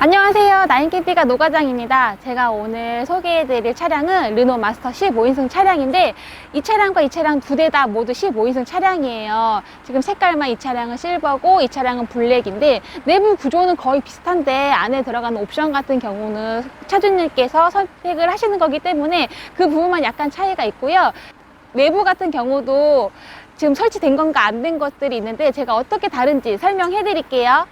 안녕하세요. 나인캠피가 노과장입니다. 제가 오늘 소개해드릴 차량은 르노 마스터 15인승 차량인데 이 차량과 이 차량 두 대 다 모두 15인승 차량이에요. 지금 색깔만 이 차량은 실버고 이 차량은 블랙인데 내부 구조는 거의 비슷한데 안에 들어가는 옵션 같은 경우는 차주님께서 선택을 하시는 거기 때문에 그 부분만 약간 차이가 있고요. 내부 같은 경우도 지금 설치된 건가 안 된 것들이 있는데 제가 어떻게 다른지 설명해 드릴게요.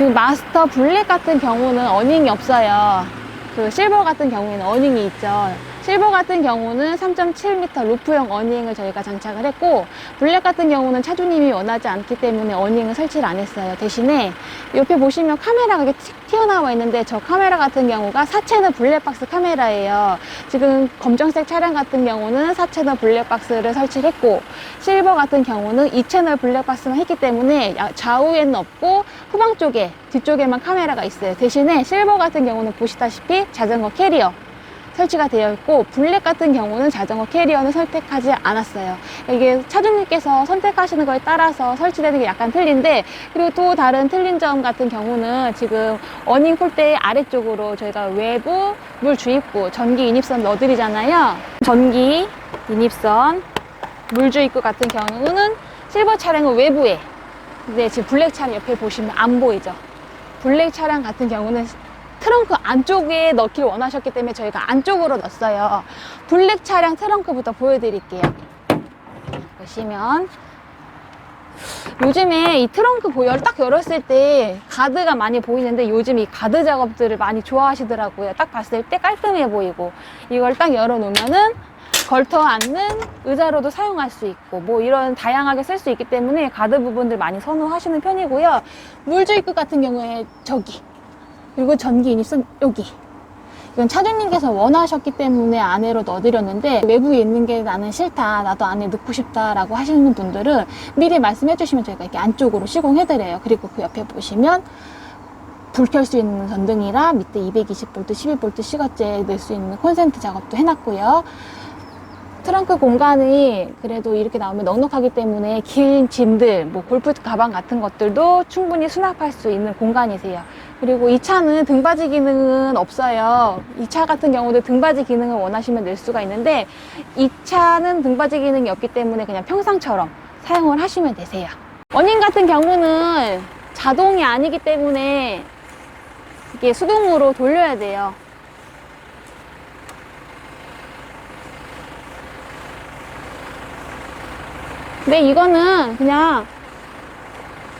지금 마스터 블랙 같은 경우는 어닝이 없어요. 그 실버 같은 경우에는 어닝이 있죠. 실버 같은 경우는 3.7m 루프형 어닝을 저희가 장착을 했고 블랙 같은 경우는 차주님이 원하지 않기 때문에 어닝을 설치를 안 했어요. 대신에 옆에 보시면 카메라가 이렇게 틱 튀어나와 있는데 저 카메라 같은 경우가 4채널 블랙박스 카메라예요. 지금 검정색 차량 같은 경우는 4채널 블랙박스를 설치를 했고 실버 같은 경우는 2채널 블랙박스만 했기 때문에 야- 좌우에는 없고 후방 쪽에 뒤쪽에만 카메라가 있어요. 대신에 실버 같은 경우는 보시다시피 자전거 캐리어 설치가 되어 있고 블랙 같은 경우는 자전거 캐리어는 선택하지 않았어요. 이게 차주님께서 선택하시는 거에 따라서 설치되는 게 약간 틀린데 그리고 또 다른 틀린 점 같은 경우는 지금 어닝 폴대 아래쪽으로 저희가 외부 물 주입구 전기 인입선 넣어드리잖아요. 전기 인입선 물 주입구 같은 경우는 실버 차량은 외부에 근데 지금 블랙 차량 옆에 보시면 안 보이죠. 블랙 차량 같은 경우는 트렁크 안쪽에 넣기를 원하셨기 때문에 저희가 안쪽으로 넣었어요. 블랙 차량 트렁크부터 보여드릴게요. 보시면 요즘에 이 트렁크 보- 열- 딱 열었을 때 가드가 많이 보이는데 요즘 이 가드 작업들을 많이 좋아하시더라고요. 딱 봤을 때 깔끔해 보이고 이걸 딱 열어놓으면은 걸터 앉는 의자로도 사용할 수 있고 뭐 이런 다양하게 쓸 수 있기 때문에 가드 부분들 많이 선호하시는 편이고요. 물주입구 같은 경우에 저기 그리고 전기 인입선 여기. 이건 차주님께서 원하셨기 때문에 안에로 넣어드렸는데 외부에 있는 게 나는 싫다 나도 안에 넣고 싶다 라고 하시는 분들은 미리 말씀해 주시면 저희가 이렇게 안쪽으로 시공해 드려요. 그리고 그 옆에 보시면 불 켤 수 있는 전등이랑 밑에 220V, 12V 시거제 넣을 수 있는 콘센트 작업도 해놨고요. 트렁크 공간이 그래도 이렇게 나오면 넉넉하기 때문에 긴 짐들, 뭐 골프 가방 같은 것들도 충분히 수납할 수 있는 공간이세요. 그리고 이 차는 등받이 기능은 없어요. 이 차 같은 경우도 등받이 기능을 원하시면 낼 수가 있는데 이 차는 등받이 기능이 없기 때문에 그냥 평상처럼 사용을 하시면 되세요. 원인 같은 경우는 자동이 아니기 때문에 이게 수동으로 돌려야 돼요. 근데 이거는 그냥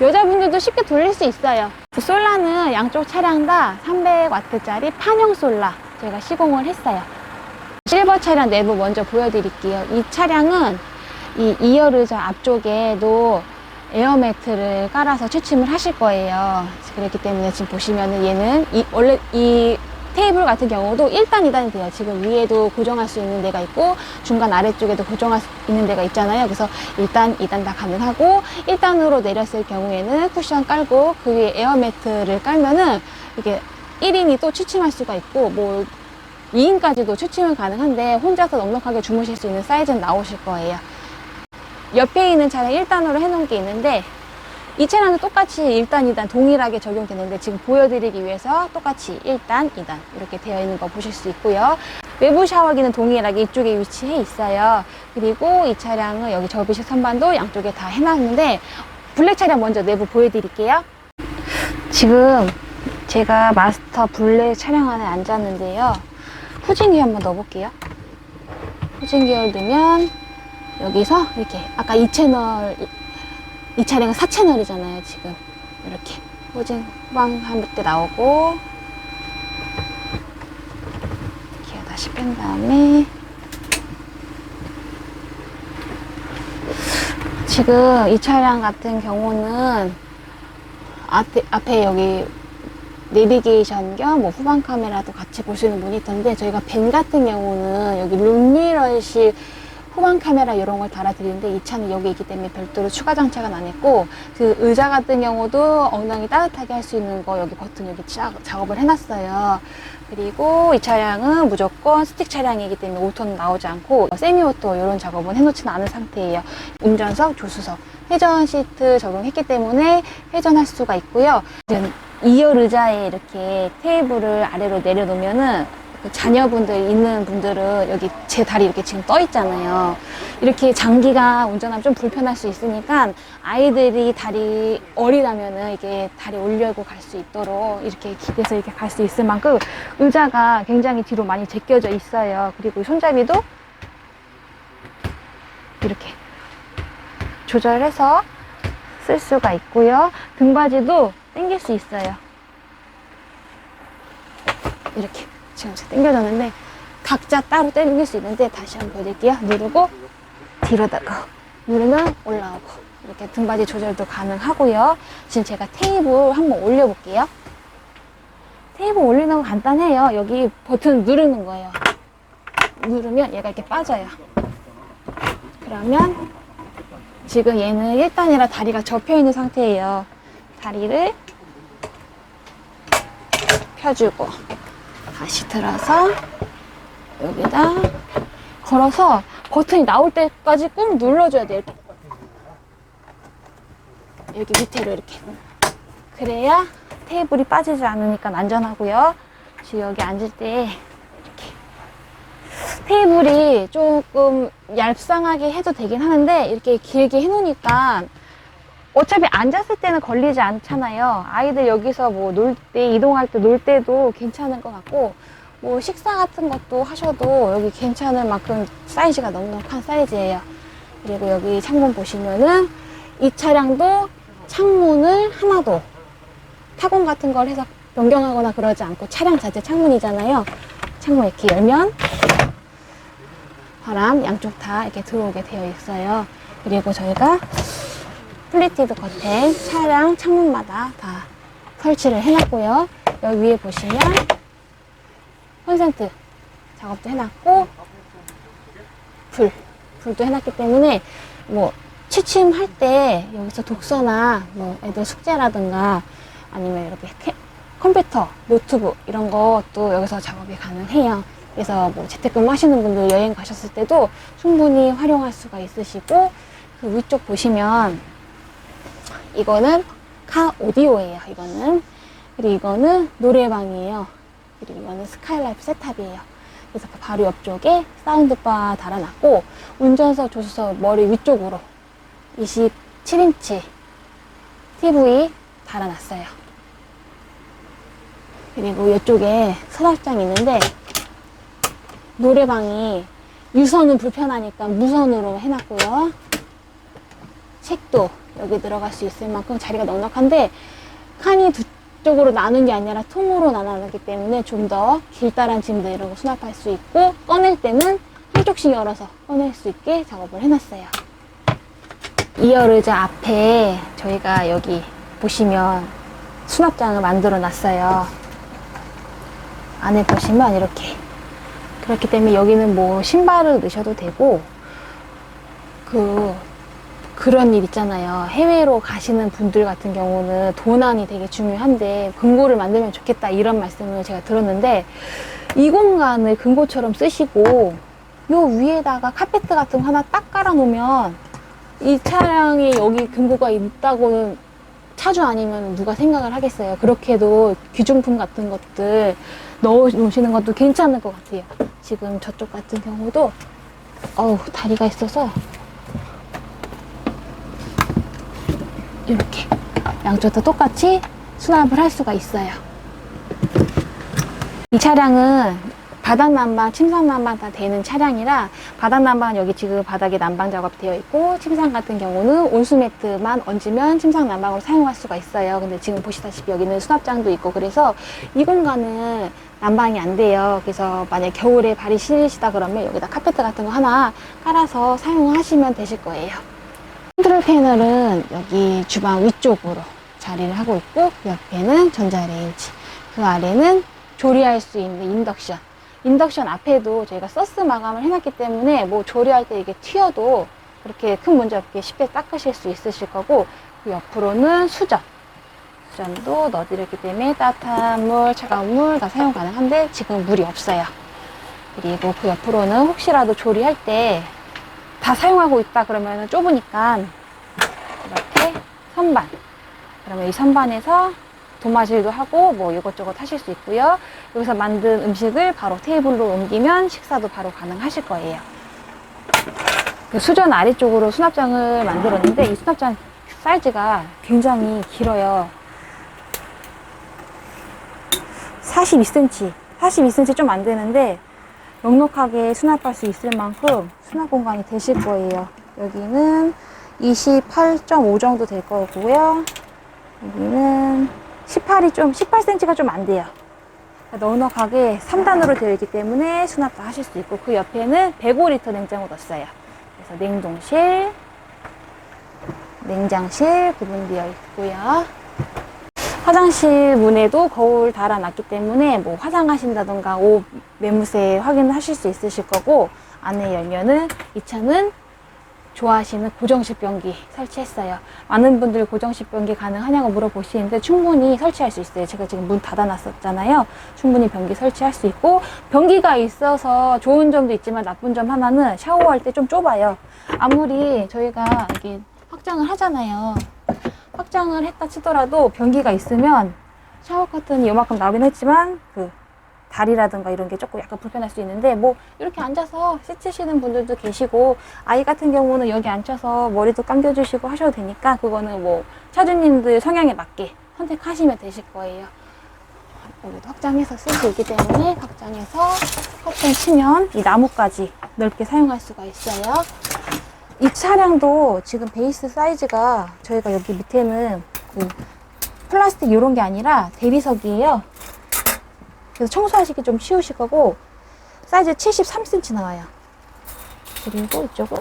여자분들도 쉽게 돌릴 수 있어요. 그 솔라는 양쪽 차량 다 300W짜리 판형 솔라 제가 시공을 했어요. 실버 차량 내부 먼저 보여드릴게요. 이 차량은 이 2열 의자 앞쪽에도 에어매트를 깔아서 취침을 하실 거예요. 그렇기 때문에 지금 보시면은 얘는 이, 원래 이 테이블 같은 경우도 1단, 2단이 돼요. 지금 위에도 고정할 수 있는 데가 있고 중간 아래쪽에도 고정할 수 있는 데가 있잖아요. 그래서 1단, 2단 다 가능하고 1단으로 내렸을 경우에는 쿠션 깔고 그 위에 에어매트를 깔면은 이게 1인이 또 취침할 수가 있고 뭐 2인까지도 취침은 가능한데 혼자서 넉넉하게 주무실 수 있는 사이즈는 나오실 거예요. 옆에 있는 차량 1단으로 해놓은 게 있는데 이 차량은 똑같이 1단, 2단 동일하게 적용되는데 지금 보여드리기 위해서 똑같이 1단, 2단 이렇게 되어 있는 거 보실 수 있고요. 외부 샤워기는 동일하게 이쪽에 위치해 있어요. 그리고 이 차량은 여기 접이식 선반도 양쪽에 다 해놨는데 블랙 차량 먼저 내부 보여드릴게요. 지금 제가 마스터 블랙 차량 안에 앉았는데요. 후진기 한번 넣어볼게요. 후진기를 넣으면 여기서 이렇게 아까 이 채널 이 차량은 4채널이잖아요 지금. 이렇게. 후방 한때 나오고. 기어 다시 뺀 다음에. 지금 이 차량 같은 경우는 앞에, 앞에 여기 내비게이션 겸 뭐 후방 카메라도 같이 볼 수 있는 모니터인데 저희가 벤 같은 경우는 여기 룸미러식 후방 카메라 이런 걸 달아드리는데 이 차는 여기 있기 때문에 별도로 추가 장착은 안 했고 그 의자 같은 경우도 엉덩이 따뜻하게 할 수 있는 거 여기 버튼 여기 자- 작업을 해놨어요. 그리고 이 차량은 무조건 스틱 차량이기 때문에 오토는 나오지 않고 세미 오토 이런 작업은 해놓지는 않은 상태예요. 운전석, 조수석, 회전 시트 적용했기 때문에 회전할 수가 있고요. 이제 2열 의자에 이렇게 테이블을 아래로 내려놓으면은 그 자녀분들 있는 분들은 여기 제 다리 이렇게 지금 떠 있잖아요. 이렇게 장기가 운전하면 좀 불편할 수 있으니까 아이들이 다리 어리다면은 이게 다리 올려고 갈 수 있도록 이렇게 기대서 이렇게 갈 수 있을 만큼 의자가 굉장히 뒤로 많이 제껴져 있어요. 그리고 손잡이도 이렇게 조절해서 쓸 수가 있고요. 등받이도 당길 수 있어요. 이렇게 지금 당겨졌는데 각자 따로 당길 수 있는데 다시 한번 보여드릴게요. 누르고 뒤로다가 누르면 올라오고 이렇게 등받이 조절도 가능하고요. 지금 제가 테이블 한번 올려볼게요. 테이블 올리는 거 간단해요. 여기 버튼 누르는 거예요. 누르면 얘가 이렇게 빠져요. 그러면 지금 얘는 1단이라 다리가 접혀 있는 상태예요. 다리를 펴주고 다시 들어서 여기다 걸어서 버튼이 나올 때까지 꾹 눌러줘야 돼요. 여기 밑에로 이렇게. 그래야 테이블이 빠지지 않으니까 안전하고요. 지금 여기 앉을 때 이렇게 테이블이 조금 얄쌍하게 해도 되긴 하는데 이렇게 길게 해놓으니까 어차피 앉았을 때는 걸리지 않잖아요. 아이들 여기서 뭐 놀 때, 이동할 때 놀 때도 괜찮을 것 같고, 뭐 식사 같은 것도 하셔도 여기 괜찮을 만큼 사이즈가 넉넉한 사이즈예요. 그리고 여기 창문 보시면은 이 차량도 창문을 하나도 타공 같은 걸 해서 변경하거나 그러지 않고 차량 자체 창문이잖아요. 창문 이렇게 열면 바람 양쪽 다 이렇게 들어오게 되어 있어요. 그리고 저희가 플리티드 커튼 차량 창문마다 다 설치를 해놨고요. 여기 위에 보시면 콘센트 작업도 해놨고 불 불도 해놨기 때문에 뭐 취침할 때 여기서 독서나 뭐 애들 숙제라든가 아니면 이렇게 캐- 컴퓨터, 노트북 이런 것도 여기서 작업이 가능해요. 그래서 뭐 재택근무 하시는 분들 여행 가셨을 때도 충분히 활용할 수가 있으시고 그 위쪽 보시면 이거는 카 오디오예요. 이거는 그리고 이거는 노래방이에요. 그리고 이거는 스카이라이프 세탑이에요. 그래서 그 바로 옆쪽에 사운드바 달아놨고 운전석 조수석 머리 위쪽으로 27인치 TV 달아놨어요. 그리고 이쪽에 서랍장이 있는데 노래방이 유선은 불편하니까 무선으로 해놨고요. 책도 여기 들어갈 수 있을 만큼 자리가 넉넉한데 칸이 두 쪽으로 나눈 게 아니라 통으로 나눠놨기 때문에 좀 더 길다란 짐들 이런 거 수납할 수 있고 꺼낼 때는 한쪽씩 열어서 꺼낼 수 있게 작업을 해놨어요. 2열 의자 앞에 저희가 여기 보시면 수납장을 만들어 놨어요. 안에 보시면 이렇게 그렇기 때문에 여기는 뭐 신발을 넣으셔도 되고 그 그런 일 있잖아요. 해외로 가시는 분들 같은 경우는 도난이 되게 중요한데 금고를 만들면 좋겠다 이런 말씀을 제가 들었는데 이 공간을 금고처럼 쓰시고 요 위에다가 카페트 같은 거 하나 딱 깔아 놓으면 이 차량에 여기 금고가 있다고는 차주 아니면 누가 생각을 하겠어요. 그렇게도 귀중품 같은 것들 넣어 놓으시는 것도 괜찮을 것 같아요. 지금 저쪽 같은 경우도 어우 다리가 있어서 이렇게 양쪽 다 똑같이 수납을 할 수가 있어요. 이 차량은 바닥 난방, 침상 난방 다 되는 차량이라 바닥 난방은 여기 지금 바닥에 난방 작업 되어 있고 침상 같은 경우는 온수 매트만 얹으면 침상 난방으로 사용할 수가 있어요. 근데 지금 보시다시피 여기는 수납장도 있고 그래서 이 공간은 난방이 안 돼요. 그래서 만약 겨울에 발이 시리시다 그러면 여기다 카페트 같은 거 하나 깔아서 사용하시면 되실 거예요. 컨트롤 패널은 여기 주방 위쪽으로 자리를 하고 있고 그 옆에는 전자레인지. 그 아래는 조리할 수 있는 인덕션. 인덕션 앞에도 저희가 서스 마감을 해놨기 때문에 뭐 조리할 때 이게 튀어도 그렇게 큰 문제 없게 쉽게 닦으실 수 있으실 거고 그 옆으로는 수전. 수전도 넣어드렸기 때문에 따뜻한 물, 차가운 물 다 사용 가능한데 지금 물이 없어요. 그리고 그 옆으로는 혹시라도 조리할 때 다 사용하고 있다 그러면 좁으니까 이렇게 선반 그러면 이 선반에서 도마질도 하고 뭐 이것저것 하실 수 있고요. 여기서 만든 음식을 바로 테이블로 옮기면 식사도 바로 가능하실 거예요. 그 수전 아래쪽으로 수납장을 만들었는데 이 수납장 사이즈가 굉장히 길어요. 42cm, 42cm 좀 안 되는데 넉넉하게 수납할 수 있을 만큼 수납 공간이 되실 거예요. 여기는 28.5 정도 될 거고요. 여기는 18이 좀, 18cm가 좀 안 돼요. 넉넉하게 3단으로 되어 있기 때문에 수납도 하실 수 있고 그 옆에는 105리터 냉장고 넣었어요. 그래서 냉동실, 냉장실 구분되어 있고요. 화장실 문에도 거울 달아놨기 때문에 뭐 화장하신다던가 옷 매무새 확인하실 수 있으실 거고 안에 열면은 이 차는 좋아하시는 고정식 변기 설치했어요. 많은 분들 고정식 변기 가능하냐고 물어보시는데 충분히 설치할 수 있어요. 제가 지금 문 닫아놨었잖아요. 충분히 변기 설치할 수 있고 변기가 있어서 좋은 점도 있지만 나쁜 점 하나는 샤워할 때 좀 좁아요. 아무리 저희가 이게 확장을 하잖아요. 확장을 했다 치더라도 변기가 있으면 샤워 커튼이 요만큼 나오긴 했지만 그 다리라든가 이런 게 조금 약간 불편할 수 있는데 뭐 이렇게 앉아서 씻으시는 분들도 계시고 아이 같은 경우는 여기 앉혀서 머리도 감겨주시고 하셔도 되니까 그거는 뭐 차주님들 성향에 맞게 선택하시면 되실 거예요. 여기도 확장해서 쓸 수 있기 때문에 확장해서 커튼 치면 이 나무까지 넓게 사용할 수가 있어요. 이 차량도 지금 베이스 사이즈가 저희가 여기 밑에는 그 플라스틱 이런 게 아니라 대리석이에요. 그래서 청소하시기 좀 쉬우실 거고 사이즈 73cm 나와요. 그리고 이쪽은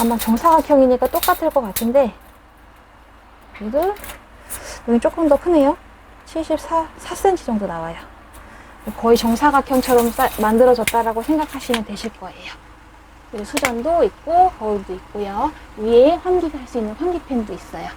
아마 정사각형이니까 똑같을 것 같은데 그래도 여기 조금 더 크네요. 74, 4cm 정도 나와요. 거의 정사각형처럼 싸- 만들어졌다라고 생각하시면 되실 거예요. 수전도 있고 거울도 있고요. 위에 환기할 수 있는 환기팬도 있어요.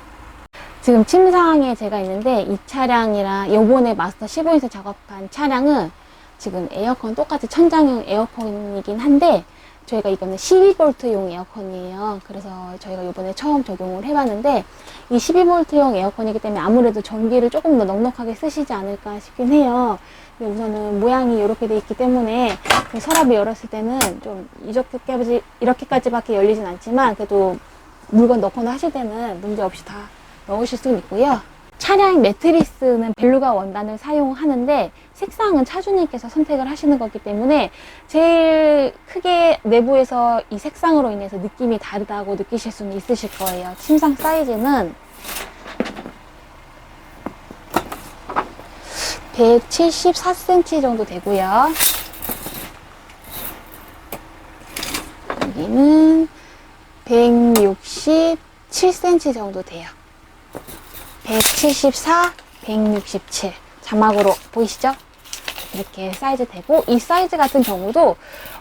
지금 침상에 제가 있는데 이 차량이랑 요번에 마스터 15인승 작업한 차량은 지금 에어컨 똑같이 천장형 에어컨이긴 한데 저희가 이거는 12V용 에어컨이에요. 그래서 저희가 요번에 처음 적용을 해봤는데 이 12V용 에어컨이기 때문에 아무래도 전기를 조금 더 넉넉하게 쓰시지 않을까 싶긴 해요. 우선은 모양이 이렇게 돼 있기 때문에 그 서랍을 열었을 때는 좀 이렇게까지, 이렇게까지밖에 열리진 않지만 그래도 물건 넣거나 하실 때는 문제없이 다 넣으실 수는 있고요. 차량 매트리스는 벨루가 원단을 사용하는데 색상은 차주님께서 선택을 하시는 거기 때문에 제일 크게 내부에서 이 색상으로 인해서 느낌이 다르다고 느끼실 수는 있으실 거예요. 침상 사이즈는 174cm 정도 되고요. 여기는 167cm 정도 돼요. 174, 167. 자막으로 보이시죠? 이렇게 사이즈 되고 이 사이즈 같은 경우도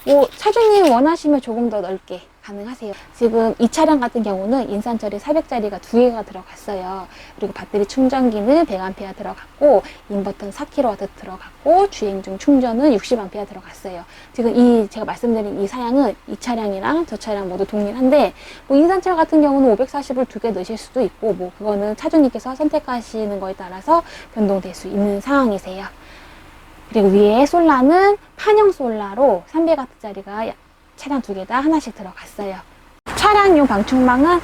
뭐 차주님 원하시면 조금 더 넓게 가능하세요. 지금 이 차량 같은 경우는 인산철이 400짜리가 두 개가 들어갔어요. 그리고 배터리 충전기는 100A 들어갔고 인버터는 4kW 들어갔고 주행 중 충전은 60A 들어갔어요. 지금 이 제가 말씀드린 이 사양은 이 차량이랑 저 차량 모두 동일한데 뭐 인산철 같은 경우는 540을 두 개 넣으실 수도 있고 뭐 그거는 차주님께서 선택하시는 거에 따라서 변동될 수 있는 상황이세요. 그리고 위에 솔라는 판형 솔라로 300W짜리가 차량 두 개 다 하나씩 들어갔어요. 차량용 방충망은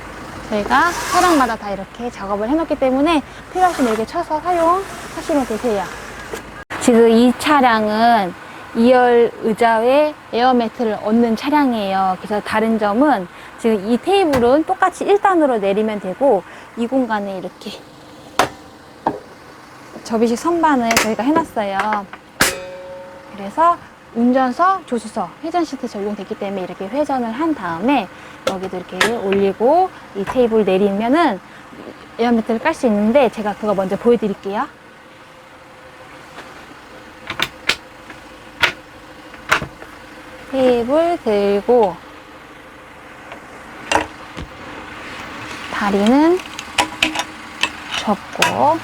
저희가 차량마다 다 이렇게 작업을 해놓기 때문에 필요하시면 이렇게 쳐서 사용하시면 되세요. 지금 이 차량은 2열 의자에 에어매트를 얻는 차량이에요. 그래서 다른 점은 지금 이 테이블은 똑같이 1단으로 내리면 되고 이 공간에 이렇게 접이식 선반을 저희가 해놨어요. 그래서 운전석, 조수석, 회전 시트 적용됐기 때문에 이렇게 회전을 한 다음에 여기도 이렇게 올리고 이 테이블 내리면은 에어매트를 깔 수 있는데 제가 그거 먼저 보여드릴게요. 테이블 들고 다리는 접고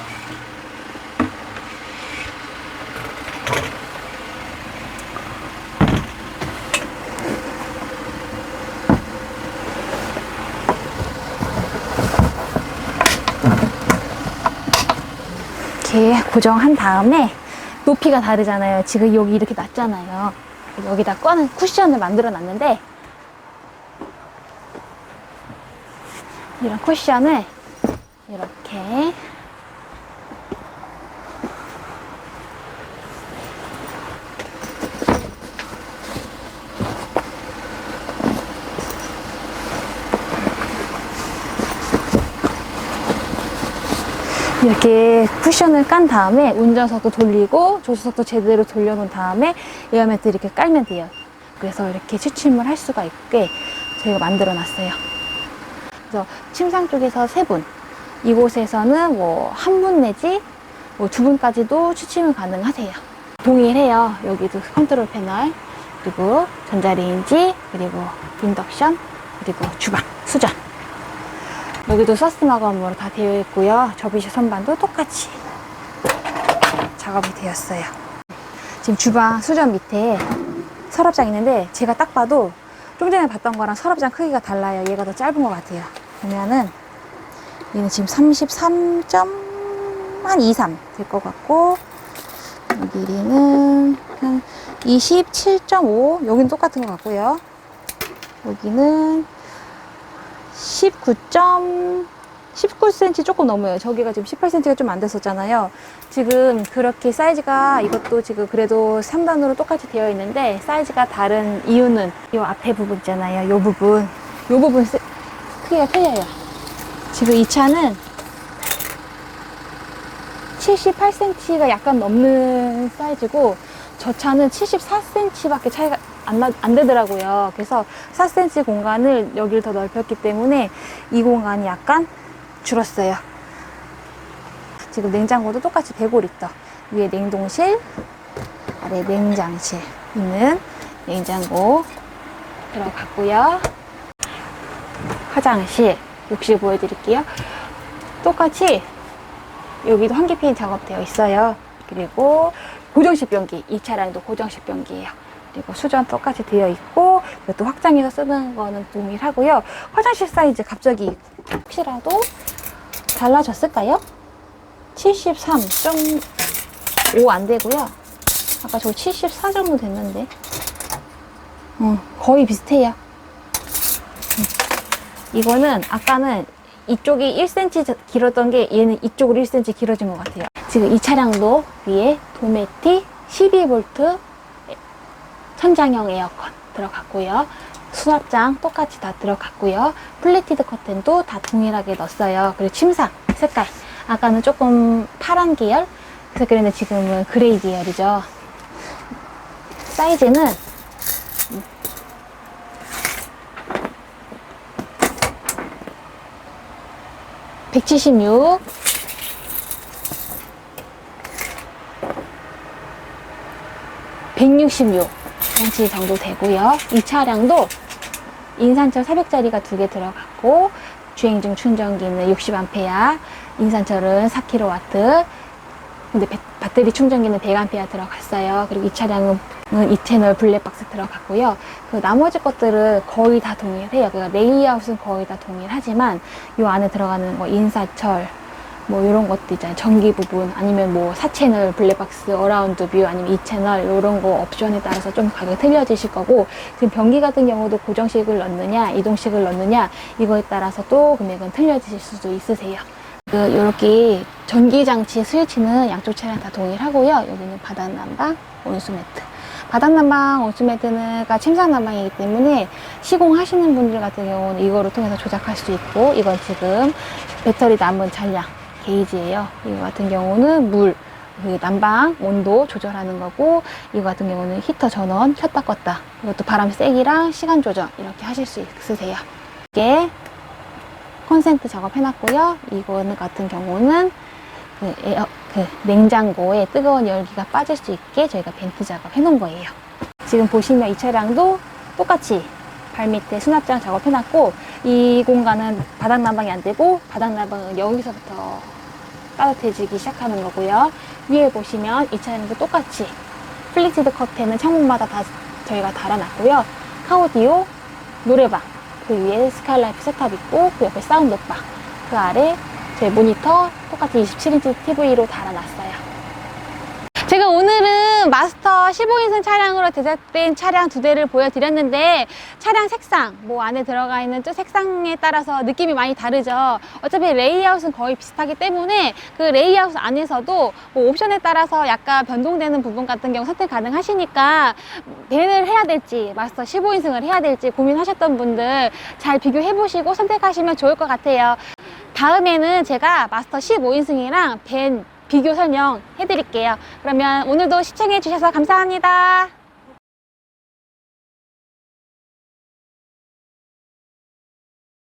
고정한 다음에 높이가 다르잖아요. 지금 여기 이렇게 놨잖아요. 여기다 꺼는 쿠션을 만들어 놨는데 이런 쿠션을 이렇게 이렇게 쿠션을 깐 다음에 운전석도 돌리고 조수석도 제대로 돌려놓은 다음에 에어매트 이렇게 깔면 돼요. 그래서 이렇게 취침을 할 수가 있게 저희가 만들어 놨어요. 그래서 침상 쪽에서 세 분, 이곳에서는 뭐 한 분 내지 뭐 두 분까지도 취침을 가능하세요. 동일해요. 여기도 컨트롤 패널, 그리고 전자레인지, 그리고 인덕션, 그리고 주방, 수전. 여기도 서스 마감으로 다 되어 있고요. 접이식 선반도 똑같이 작업이 되었어요. 지금 주방 수전 밑에 서랍장 있는데 제가 딱 봐도 좀 전에 봤던 거랑 서랍장 크기가 달라요. 얘가 더 짧은 것 같아요. 보면은 얘는 지금 33.23 될 것 같고 이 길이는 한 27.5 여기는 똑같은 것 같고요. 여기는 19. 19cm 조금 넘어요. 저기가 지금 18cm가 좀 안 됐었잖아요. 지금 그렇게 사이즈가 이것도 지금 그래도 3단으로 똑같이 되어 있는데 사이즈가 다른 이유는 이 앞에 부분 있잖아요. 이 부분. 이 부분 세- 크기가 틀려요. 지금 이 차는 78cm가 약간 넘는 사이즈고 저 차는 74cm밖에 차이가 안, 나, 안 되더라고요. 그래서 4cm 공간을 여기를 더 넓혔기 때문에 이 공간이 약간 줄었어요. 지금 냉장고도 똑같이 105리터. 위에 냉동실, 아래 냉장실 있는 냉장고 들어갔고요. 화장실 욕실 보여드릴게요. 똑같이 여기도 환기 페인 작업되어 있어요. 그리고 고정식 변기, 이 차량도 고정식 변기예요. 그리고 수전 똑같이 되어 있고 이것도 확장해서 쓰는 거는 동일하고요. 화장실 사이즈 갑자기 혹시라도 달라졌을까요? 73.5 안 되고요. 아까 저 74 정도 됐는데 어, 거의 비슷해요. 음. 이거는 아까는 이쪽이 1cm 길었던 게 얘는 이쪽으로 1cm 길어진 것 같아요. 지금 이 차량도 위에 도메틱 12V 천장형 에어컨 들어갔고요. 수납장 똑같이 다 들어갔고요. 플래티드 커튼도 다 동일하게 넣었어요. 그리고 침상 색깔 아까는 조금 파란 계열 그래서 지금은 그레이 계열이죠. 사이즈는 (176) 166cm 정도 되고요. 이 차량도 인산철 400짜리가 두 개 들어갔고 주행 중 충전기는 60A, 인산철은 4kW, 근데 배- 배터리 충전기는 100A 들어갔어요. 그리고 이 차량은 이 채널 블랙박스 들어갔고요. 그 나머지 것들은 거의 다 동일해요. 그러니까 레이아웃은 거의 다 동일하지만 이 안에 들어가는 뭐 인사철, 뭐 이런 것도 있잖아요. 전기 부분 아니면 뭐 4채널 블랙박스 어라운드 뷰 아니면 2채널 이런 거 옵션에 따라서 좀 가격이 틀려지실 거고 지금 변기 같은 경우도 고정식을 넣느냐 이동식을 넣느냐 이거에 따라서 또 금액은 틀려지실 수도 있으세요. 그 이렇게 전기 장치 스위치는 양쪽 차량 다 동일하고요. 여기는 바닥 난방 온수 매트. 바닥 난방 온수 매트는가 침상 난방이기 때문에 시공하시는 분들 같은 경우는 이거를 통해서 조작할 수 있고 이건 지금 배터리 남은 잔량 게이지예요. 이거 같은 경우는 물, 그 난방 온도 조절하는 거고 이거 같은 경우는 히터 전원 켰다 껐다 이것도 바람 세기랑 시간 조절 이렇게 하실 수 있으세요. 이게 콘센트 작업 해놨고요. 이거는 같은 경우는 그, 에어, 그 냉장고에 뜨거운 열기가 빠질 수 있게 저희가 벤트 작업 해놓은 거예요. 지금 보시면 이 차량도 똑같이 발 밑에 수납장 작업 해놨고 이 공간은 바닥 난방이 안 되고 바닥 난방은 여기서부터 따뜻해지기 시작하는 거고요. 위에 보시면 이 차량도 똑같이 플리티드 커튼은 창문마다 다 저희가 달아놨고요. 카오디오, 노래방, 그 위에 스카이라이프 세탑 있고 그 옆에 사운드바, 그 아래 제 모니터 똑같이 27인치 TV로 달아놨어요. 제가 오늘은 마스터 15인승 차량으로 제작된 차량 두 대를 보여드렸는데 차량 색상, 뭐 안에 들어가 있는 저 색상에 따라서 느낌이 많이 다르죠. 어차피 레이아웃은 거의 비슷하기 때문에 그 레이아웃 안에서도 뭐 옵션에 따라서 약간 변동되는 부분 같은 경우 선택 가능하시니까 밴을 해야 될지 마스터 15인승을 해야 될지 고민하셨던 분들 잘 비교해 보시고 선택하시면 좋을 것 같아요. 다음에는 제가 마스터 15인승이랑 밴 비교 설명 해드릴게요. 그러면 오늘도 시청해 주셔서 감사합니다.